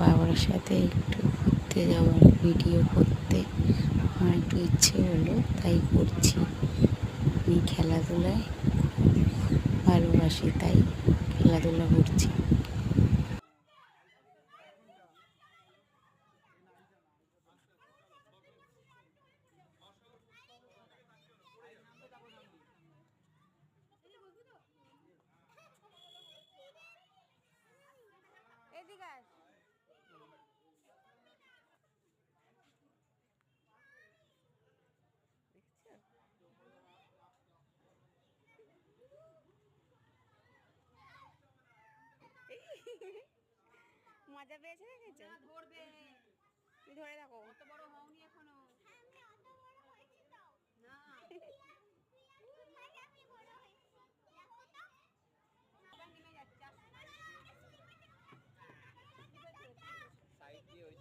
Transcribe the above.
বাবার সাথে একটু ঘুরতে যাওয়ার ভিডিও করতে। আমার একটু ইচ্ছে হলো, তাই করছি। আমি খেলাধুলায় ভালোবাসি, তাই খেলাধুলা করছি। এদিকে আয়। মজা পেয়েছে দেখেছ? ধরবে। ধরে রাখো।